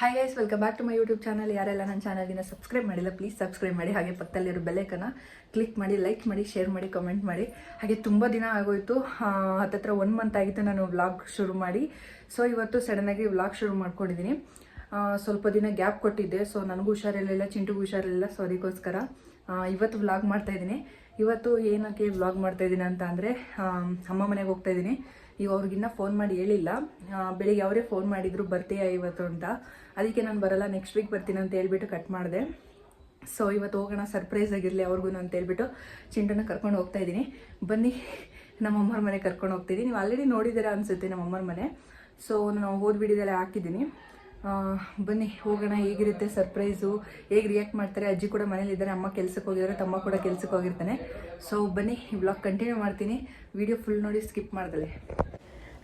Hi guys welcome back to my YouTube channel ಯಾರೆಲ್ಲ ನನ್ನ ಚಾನಲ್ಗಿನ ಸಬ್ಸ್ಕ್ರೈಬ್ ಮಾಡಿಲ್ಲ ಪ್ಲೀಸ್ ಸಬ್ಸ್ಕ್ರೈಬ್ ಮಾಡಿ. ಹಾಗೆ ಪಕ್ಕದಲ್ಲಿರೋ ಬೆಲೆಕನ್ನ ಕ್ಲಿಕ್ ಮಾಡಿ ಲೈಕ್ ಮಾಡಿ ಶೇರ್ ಮಾಡಿ ಕಮೆಂಟ್ ಮಾಡಿ. ಹಾಗೆ ತುಂಬ ದಿನ ಆಗೋಯ್ತು. ಹತ್ತತ್ರ ಒನ್ ಮಂತ್ ಆಗಿತ್ತು ನಾನು ವ್ಲಾಗ್ ಶುರು ಮಾಡಿ. ಸೊ ಇವತ್ತು ಸಡನ್ನಾಗಿ ವ್ಲಾಗ್ ಶುರು ಮಾಡ್ಕೊಂಡಿದ್ದೀನಿ ಸ್ವಲ್ಪ ದಿನ ಗ್ಯಾಪ್ ಕೊಟ್ಟಿದ್ದೆ. ಸೊ ನನಗೂ ಹುಷಾರಿರಲಿಲ್ಲ, ಚಿಂಟುಗೂ ಹುಷಾರಿರಲಿಲ್ಲ. ಸೊ ಅದಕ್ಕೋಸ್ಕರ ಇವತ್ತು ವ್ಲಾಗ್ ಮಾಡ್ತಾ ಇದ್ದೀನಿ. ಇವತ್ತು ಏನಕ್ಕೆ ವ್ಲಾಗ್ ಮಾಡ್ತಾ ಇದ್ದೀನಿ ಅಂತ ಅಂದರೆ ಅಮ್ಮ ಮನೆಗೆ ಹೋಗ್ತಾ ಇದ್ದೀನಿ. ಈಗ ಅವ್ರಿಗಿನ್ನ ಫೋನ್ ಮಾಡಿ ಹೇಳಿಲ್ಲ. ಬೆಳಿಗ್ಗೆ ಅವರೇ ಫೋನ್ ಮಾಡಿದ್ರು, ಬರ್ತೀಯಾ ಇವತ್ತು ಅಂತ. ಅದಕ್ಕೆ ನಾನು ಬರಲ್ಲ ನೆಕ್ಸ್ಟ್ ವೀಕ್ ಬರ್ತೀನಿ ಅಂತ ಹೇಳ್ಬಿಟ್ಟು ಕಟ್ ಮಾಡಿದೆ. ಸೊ ಇವತ್ತು ಹೋಗೋಣ ಸರ್ಪ್ರೈಸ್ ಆಗಿರಲಿ ಅವ್ರಿಗೂ ಅಂತ ಹೇಳ್ಬಿಟ್ಟು ಚಿಂಟನ ಕರ್ಕೊಂಡು ಹೋಗ್ತಾ ಇದ್ದೀನಿ. ಬನ್ನಿ ನಮ್ಮ ಅಮ್ಮರ ಮನೆ ಕರ್ಕೊಂಡು ಹೋಗ್ತಿದ್ದೀನಿ. ನೀವು ಆಲ್ರೆಡಿ ನೋಡಿದ್ದೀರಾ ಅನಿಸುತ್ತೆ ನಮ್ಮಮ್ಮರ ಮನೆ. ಸೊ ನಾನು ಹೋದ ವಿಡಿಯೋದಲ್ಲೇ ಹಾಕಿದ್ದೀನಿ. ಬನ್ನಿ, ಹೋಗೋಣ, ಹೇಗಿರುತ್ತೆ ಸರ್ಪ್ರೈಸು ಹೇಗೆ ರಿಯಾಕ್ಟ್ ಮಾಡ್ತಾರೆ? ಅಜ್ಜಿ ಕೂಡ ಮನೇಲಿದ್ದಾರೆ ಅಮ್ಮ ಕೆಲ್ಸಕ್ಕೆ ಹೋಗಿದ್ದಾರೆ, ತಮ್ಮ ಕೂಡ ಕೆಲ್ಸಕ್ಕೆ ಹೋಗಿರ್ತಾನೆ. ಸೊ ಬನ್ನಿ, ಈ ಬ್ಲಾಗ್ ಕಂಟಿನ್ಯೂ ಮಾಡ್ತೀನಿ. ವಿಡಿಯೋ ಫುಲ್ ನೋಡಿ ಸ್ಕಿಪ್ ಮಾಡ್ದಲೆ.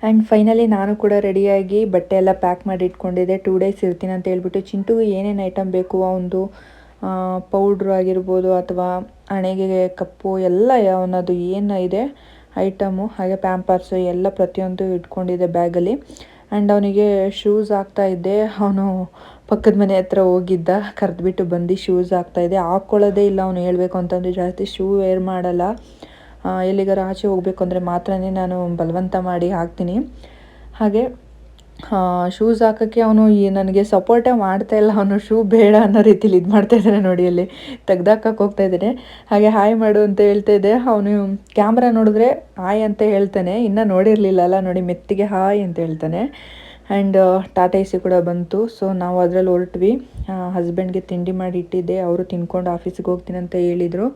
ಆ್ಯಂಡ್ ಫೈನಲಿ ನಾನು ಕೂಡ ರೆಡಿಯಾಗಿ ಬಟ್ಟೆ ಎಲ್ಲ ಪ್ಯಾಕ್ ಮಾಡಿ ಇಟ್ಕೊಂಡಿದ್ದೆ. ಟೂ ಡೇಸ್ ಇರ್ತೀನಿ ಅಂತ ಹೇಳ್ಬಿಟ್ಟು ಚಿಂಟುಗೆ ಏನೇನು ಐಟಮ್ ಬೇಕು ಒಂದು ಪೌಡ್ರ್ ಆಗಿರ್ಬೋದು ಅಥವಾ ಹಣೆಗೆ ಕಪ್ಪು ಎಲ್ಲ ಅವನದು ಏನು ಇದೆ ಐಟಮು ಹಾಗೆ ಪ್ಯಾಂಪರ್ಸು ಎಲ್ಲ ಪ್ರತಿಯೊಂದು ಇಟ್ಕೊಂಡಿದ್ದೆ ಬ್ಯಾಗಲ್ಲಿ ಆ್ಯಂಡ್ ಅವನಿಗೆ ಶೂಸ್ ಹಾಕ್ತಾ ಇದ್ದೆ. ಅವನು ಪಕ್ಕದ ಮನೆ ಹತ್ರ ಹೋಗಿದ್ದ, ಕರೆದ್ಬಿಟ್ಟು ಬಂದು ಶೂಸ್ ಹಾಕ್ತಾಯಿದ್ದೆ ಹಾಕ್ಕೊಳ್ಳೋದೇ ಇಲ್ಲ, ಅವನು ಹೇಳಬೇಕು ಅಂತಂದರೆ ಜಾಸ್ತಿ ಶೂ ವೇರ್ ಮಾಡಲ್ಲ. ಎಲ್ಲಿಗಾರ ಆಚೆ ಹೋಗ್ಬೇಕು ಅಂದರೆ ಮಾತ್ರನೇ ನಾನು ಬಲವಂತ ಮಾಡಿ ಹಾಕ್ತೀನಿ. ಹಾಗೆ ಶೂಸ್ ಹಾಕೋಕ್ಕೆ ಅವನು ಈ ನನಗೆ ಸಪೋರ್ಟೇ ಮಾಡ್ತಾ ಇಲ್ಲ. ಅವನು ಶೂ ಬೇಡ ಅನ್ನೋ ರೀತಿಲಿ ಇದು ಮಾಡ್ತಾ ಇದ್ದಾನೆ ನೋಡಿ ಅಲ್ಲಿ. ತೆಗ್ದಾಕಕ್ಕೆ ಹೋಗ್ತಾ ಇದ್ದಾನೆ. ಹಾಗೆ ಹಾಯ್ ಮಾಡು ಅಂತ ಹೇಳ್ತಾ ಇದ್ದೆ. ಅವನು ಕ್ಯಾಮ್ರಾ ನೋಡಿದ್ರೆ ಹಾಯ್ ಅಂತ ಹೇಳ್ತಾನೆ. ಇನ್ನೂ ನೋಡಿರಲಿಲ್ಲಲ್ಲ ನೋಡಿ ಮೆತ್ತಿಗೆ ಹಾಯ್ ಅಂತ ಹೇಳ್ತಾನೆ. ಆ್ಯಂಡ್ ಟಾಟಾ ಎ ಸಿ ಕೂಡ ಬಂತು. ಸೊ ನಾವು ಅದರಲ್ಲಿ ಹೊರಟ್ವಿ. ಹಸ್ಬೆಂಡ್ಗೆ ತಿಂಡಿ ಮಾಡಿ ಇಟ್ಟಿದ್ದೆ. ಅವರು ತಿನ್ಕೊಂಡು ಆಫೀಸಿಗೆ ಹೋಗ್ತೀನಿ ಅಂತ ಹೇಳಿದರು.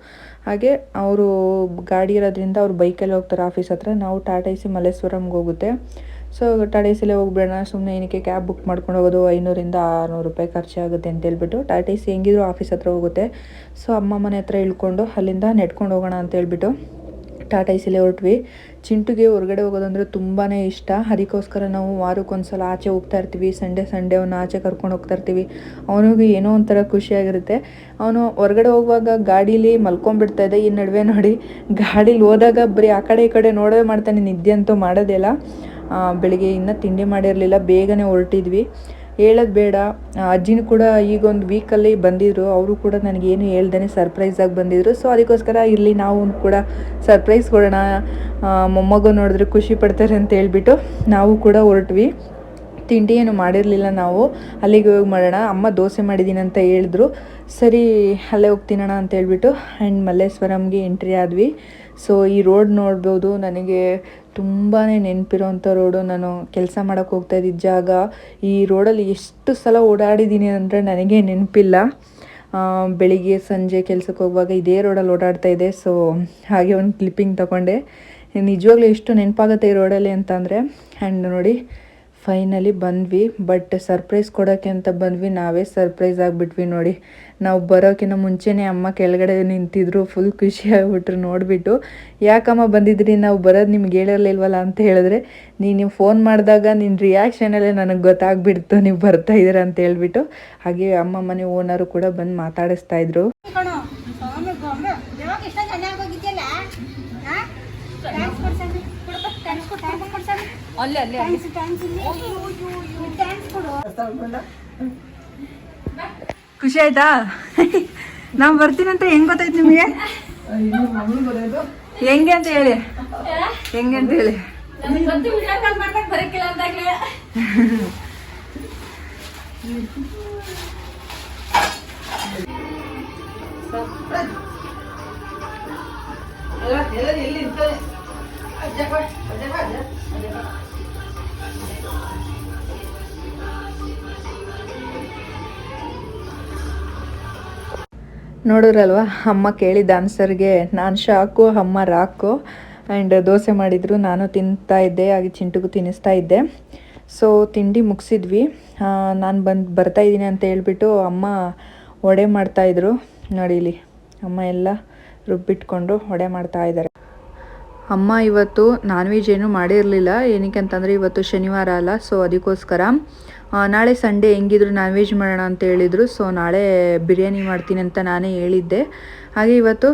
ಹಾಗೆ ಅವರು ಗಾಡಿ ಇರೋದ್ರಿಂದ ಅವ್ರು ಬೈಕಲ್ಲಿ ಹೋಗ್ತಾರೆ ಆಫೀಸ್ ಹತ್ರ. ನಾವು ಟಾಟಾ ಎ ಸಿ ಮಲ್ಲೇಶ್ವರಂಗೆ ಹೋಗುತ್ತೆ. ಸೊ ಟಾಟಾ ಎ ಸಿಲೇ ಹೋಗ್ಬೇಡ ಸುಮ್ಮನೆ ಏನಕ್ಕೆ ಕ್ಯಾಬ್ ಬುಕ್ ಮಾಡ್ಕೊಂಡು ಹೋಗೋದು ಐನೂರಿಂದ ಆರುನೂರು ರೂಪಾಯಿ ಖರ್ಚಾಗುತ್ತೆ ಅಂತ ಹೇಳ್ಬಿಟ್ಟು ಟಾಟಾ ಎ ಸಿ ಹೆಂಗಿದ್ರು ಆಫೀಸ್ ಹತ್ರ ಹೋಗುತ್ತೆ. ಸೊ ಅಮ್ಮ ಮನೆ ಹತ್ರ ಇಳ್ಕೊಂಡು ಅಲ್ಲಿಂದ ನೆಡ್ಕೊಂಡು ಹೋಗೋಣ ಅಂತ ಹೇಳ್ಬಿಟ್ಟು ಟಾಟಾ ಐಸಲೇ ಸಿಲೇ ಹೊರಟ್ವಿ. ಚಿಂಟುಗೆ ಹೊರಗಡೆ ಹೋಗೋದಂದ್ರೆ ತುಂಬಾ ಇಷ್ಟ. ಅದಕ್ಕೋಸ್ಕರ ನಾವು ವಾರಕ್ಕೊಂದ್ಸಲ ಆಚೆ ಹೋಗ್ತಾ ಇರ್ತೀವಿ. ಸಂಡೇ ಸಂಡೇ ಅವನ್ನ ಆಚೆ ಕರ್ಕೊಂಡು ಹೋಗ್ತಾ ಇರ್ತೀವಿ. ಅವನಿಗೆ ಏನೋ ಒಂಥರ ಖುಷಿಯಾಗಿರುತ್ತೆ ಅವನು ಹೊರಗಡೆ ಹೋಗುವಾಗ ಗಾಡೀಲಿ ಮಲ್ಕೊಂಡ್ಬಿಡ್ತಾ ಇದೆ ಈ ನಡುವೆ ನೋಡಿ ಗಾಡೀಲಿ ಹೋದಾಗ ಬರೀ ಆ ಕಡೆ ಈ ಕಡೆ ನೋಡೋದೇ ಮಾಡ್ತಾನೆ. ನಿದ್ದೆ ಅಂತೂ ಮಾಡೋದೇ ಇಲ್ಲ. ಆ, ಬೆಳಿಗ್ಗೆ ಇನ್ನೂ ತಿಂಡಿ ಮಾಡಿರಲಿಲ್ಲ. ಬೇಗನೆ ಹೊರಟಿದ್ವಿ. ಹೇಳೋದು ಬೇಡ. ಅಜ್ಜಿನೂ ಕೂಡ ಈಗ ಒಂದು ವೀಕಲ್ಲಿ ಬಂದಿದ್ರು. ಅವರು ಕೂಡ ನನಗೇನು ಹೇಳ್ದೇ ಸರ್ಪ್ರೈಸಾಗಿ ಬಂದಿದ್ರು. ಸೊ ಅದಕ್ಕೋಸ್ಕರ ಇಲ್ಲಿ ನಾವು ಕೂಡ ಸರ್ಪ್ರೈಸ್ ಕೊಡೋಣ. ಮೊಮ್ಮಗು ನೋಡಿದ್ರೆ ಖುಷಿ ಪಡ್ತಾರೆ ಅಂತ ಹೇಳ್ಬಿಟ್ಟು ನಾವು ಕೂಡ ಹೊರಟ್ವಿ. ತಿಂಡಿ ಏನು ಮಾಡಿರಲಿಲ್ಲ ನಾವು. ಅಲ್ಲಿಗೆ ಹೋಗಿ ಮಾಡೋಣ. ಅಮ್ಮ ದೋಸೆ ಮಾಡಿದ್ದೀನಿ ಅಂತ ಹೇಳಿದ್ರು. ಸರಿ, ಅಲ್ಲೇ ಹೋಗ್ತೀನಣ್ಣ ಅಂತ ಹೇಳ್ಬಿಟ್ಟು ಆ್ಯಂಡ್ ಮಲ್ಲೇಶ್ವರಂಗೆ ಎಂಟ್ರಿ ಆದ್ವಿ. ಸೊ ಈ ರೋಡ್ ನೋಡ್ಬೋದು, ನನಗೆ ತುಂಬಾ ನೆನಪಿರೋಂಥ ರೋಡು ನಾನು ಕೆಲಸ ಮಾಡೋಕ್ಕೆ ಹೋಗ್ತಾ ಇದ್ದಿದ್ದ ಜಾಗ. ಈ ರೋಡಲ್ಲಿ ಎಷ್ಟು ಸಲ ಓಡಾಡಿದ್ದೀನಿ ಅಂದರೆ ನನಗೆ ನೆನಪಿಲ್ಲ. ಬೆಳಿಗ್ಗೆ ಸಂಜೆ ಕೆಲಸಕ್ಕೆ ಹೋಗುವಾಗ ಇದೇ ರೋಡಲ್ಲಿ ಓಡಾಡ್ತಾ ಇದೆ ಸೊ ಹಾಗೆ ಒಂದು ಕ್ಲಿಪ್ಪಿಂಗ್ ತಗೊಂಡೆ. ನಿಜವಾಗ್ಲೂ ಎಷ್ಟು ನೆನಪಾಗುತ್ತೆ ಈ ರೋಡಲ್ಲಿ ಅಂತಂದರೆ ಆ್ಯಂಡ್ ನೋಡಿ ಫೈನಲಿ ಬಂದ್ವಿ ಬಟ್ ಸರ್ಪ್ರೈಸ್ ಕೊಡೋಕ್ಕೆ ಅಂತ ಬಂದ್ವಿ, ನಾವೇ ಸರ್ಪ್ರೈಸ್ ಆಗಿಬಿಟ್ವಿ ನೋಡಿ. ನಾವು ಬರೋಕ್ಕಿಂತ ಮುಂಚೆನೇ ಅಮ್ಮ ಕೆಳಗಡೆ ನಿಂತಿದ್ರು ಫುಲ್ ಖುಷಿ ಆಗಿಬಿಟ್ರು ನೋಡಿಬಿಟ್ಟು. ಯಾಕಮ್ಮ ಬಂದಿದ್ರಿ? ನಾವು ಬರೋದು ನಿಮ್ಗೆ ಹೇಳಿರ್ಲಿಲ್ವಲ್ಲ ಅಂತ ಹೇಳಿದ್ರೆ ನೀನು ಫೋನ್ ಮಾಡಿದಾಗ ನಿನ್ನ ರಿಯಾಕ್ಷನಲ್ಲೇ ನನಗೆ ಗೊತ್ತಾಗ್ಬಿಡ್ತು, ನೀವು ಬರ್ತಾ ಇದ್ದೀರಾ ಅಂತ ಹೇಳ್ಬಿಟ್ಟು. ಹಾಗೆ ಅಮ್ಮ ಮನೆ ಓನರು ಕೂಡ ಬಂದು ಮಾತಾಡಿಸ್ತಾ ಇದ್ರು. ಅಲ್ಲೇ ಅಲ್ಲೇ ಖುಷಿ ಆಯ್ತಾ? ನಾವು ಬರ್ತೀನಂತ ಹೆಂಗ್ ಗೊತ್ತಾಯ್ತು ನಿಮಗೆ? ಹೆಂಗೆ ಅಂತ ಹೇಳಿ. ಹೆಂಗೆ ಅಂತ ಹೇಳಿ. ನೋಡಿದ್ರಲ್ವ ಅಮ್ಮ ಕೇಳಿದ ಆನ್ಸರ್ಗೆ ನಾನು ಶಾಕು, ಅಮ್ಮ ರಾಕು ಆ್ಯಂಡ್ ದೋಸೆ ಮಾಡಿದ್ರು ನಾನು ತಿಂತಾ ಇದ್ದೆ, ಹಾಗೆ ಚಿಂಟುಗೂ ತಿನ್ನಿಸ್ತಾ ಇದ್ದೆ. ಸೊ ತಿಂಡಿ ಮುಗಿಸಿದ್ವಿ. ನಾನು ಬಂದು ಬರ್ತಾ ಇದ್ದೀನಿ ಅಂತ ಹೇಳ್ಬಿಟ್ಟು ಅಮ್ಮ ಒಡೆ ಮಾಡ್ತಾಯಿದ್ರು ನೋಡಿಲಿ ಅಮ್ಮ ಎಲ್ಲ ರುಬ್ಬಿಟ್ಕೊಂಡು ಒಡೆ ಮಾಡ್ತಾ ಇದ್ದಾರೆ. ಅಮ್ಮ ಇವತ್ತು ನಾನ್ ವೆಜ್ ಏನೂ ಮಾಡಿರಲಿಲ್ಲ. ಏನಕ್ಕೆ ಅಂತಂದರೆ ಇವತ್ತು ಶನಿವಾರ ಅಲ್ಲ ಸೊ ಅದಕ್ಕೋಸ್ಕರ ನಾಳೆ ಸಂಡೇ ಹೆಂಗಿದ್ರು ನಾನ್ ವೆಜ್ ಮಾಡೋಣ ಅಂತ ಹೇಳಿದರು ಸೊ ನಾಳೆ ಬಿರಿಯಾನಿ ಮಾಡ್ತೀನಿ ಅಂತ ನಾನೇ ಹೇಳಿದ್ದೆ. ಹಾಗೆ ಇವತ್ತು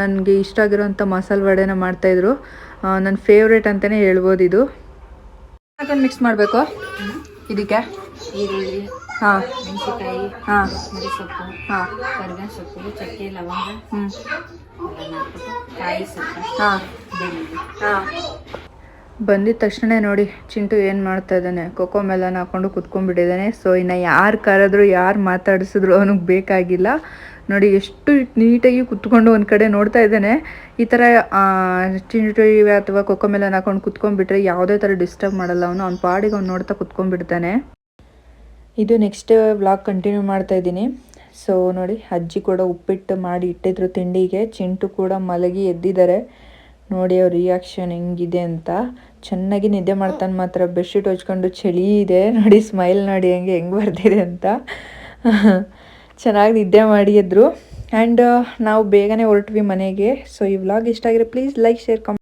ನನಗೆ ಇಷ್ಟ ಆಗಿರೋಂಥ ಮಸಾಲೆ ವಡೆನ ಮಾಡ್ತಾಯಿದ್ರು. ನನ್ನ ಫೇವ್ರೇಟ್ ಅಂತಲೇ ಹೇಳ್ಬೋದು ಇದು. ಮಿಕ್ಸ್ ಮಾಡಬೇಕು? ಇದಕ್ಕೆ? ಹಾಂ. ಮೆಣಸಿನಕಾಯಿ ಹಾಂ. ಕೊತ್ತಂಬರಿ ಸೊಪ್ಪು ಹಾಂ. ಕರಿಬೇವಿನ ಸೊಪ್ಪು ಚಕ್ಕೆ ಲವಂಗ ಹ್ಞೂ ಕಾಯಿ ಸೊಪ್ಪು ಹಾಂ. ಹಾಂ. ಬಂದಿದ ತಕ್ಷಣ ನೋಡಿ ಚಿಂಟು ಏನು ಮಾಡ್ತಾ ಇದ್ದಾನೆ. ಕೊಕ್ಕೋ ಮೆಲನ್ ಹಾಕೊಂಡು ಕುತ್ಕೊಂಡ್ಬಿಟ್ಟಿದ್ದಾನೆ. ಸೊ ಇನ್ನು ಯಾರು ಕರೆದ್ರು ಯಾರು ಮಾತಾಡಿಸಿದ್ರು ಅವನಿಗೆ ಬೇಕಾಗಿಲ್ಲ. ನೋಡಿ ಎಷ್ಟು ನೀಟಾಗಿ ಕುತ್ಕೊಂಡು ಒಂದು ಕಡೆ ನೋಡ್ತಾ ಇದ್ದಾನೆ. ಈ ಥರ ಚಿಂಟು ಇವೆ ಅಥವಾ ಕೊಕ್ಕೋ ಮೆಲನ್ ಹಾಕೊಂಡು ಕುತ್ಕೊಂಡ್ಬಿಟ್ರೆ ಯಾವುದೇ ಥರ ಡಿಸ್ಟರ್ಬ್ ಮಾಡಲ್ಲ ಅವನು. ಅವ್ನ ಪಾಡಿಗೆ ಅವ್ನು ನೋಡ್ತಾ ಕುತ್ಕೊಂಡ್ಬಿಡ್ತಾನೆ. ಇದು ನೆಕ್ಸ್ಟ್ ವ್ಲಾಗ್ ಕಂಟಿನ್ಯೂ ಮಾಡ್ತಾ ಇದ್ದೀನಿ. ಸೊ ನೋಡಿ, ಅಜ್ಜಿ ಕೂಡ ಉಪ್ಪಿಟ್ಟು ಮಾಡಿ ಇಟ್ಟಿದ್ರು ತಿಂಡಿಗೆ. ಚಿಂಟು ಕೂಡ ಮಲಗಿ ಎದ್ದಿದ್ದಾರೆ. ನೋಡಿ, ಅವ್ರ ರಿಯಾಕ್ಷನ್ ಹೆಂಗಿದೆ ಅಂತ. ಚೆನ್ನಾಗಿ ನಿದ್ದೆ ಮಾಡ್ತಾನೆ ಮಾತ್ರ. ಬೆಡ್ಶೀಟ್ ಹೊಚ್ಕೊಂಡು ಚಳಿ ಇದೆ. ನೋಡಿ ಸ್ಮೈಲ್ ನೋಡಿ ಹೆಂಗೆ ಹೆಂಗೆ ಬರ್ತಿದೆ ಅಂತ. ಚೆನ್ನಾಗಿ ನಿದ್ದೆ ಮಾಡಿ ಎದ್ರು. ಆ್ಯಂಡ್ ನಾವು ಬೇಗನೆ ಹೊರಟ್ವಿ ಮನೆಗೆ. ಸೊ ಈ ವ್ಲಾಗ್ ಇಷ್ಟ ಆಗಿರೋ ಪ್ಲೀಸ್ ಲೈಕ್ ಶೇರ್ ಕಮೆಂಟ್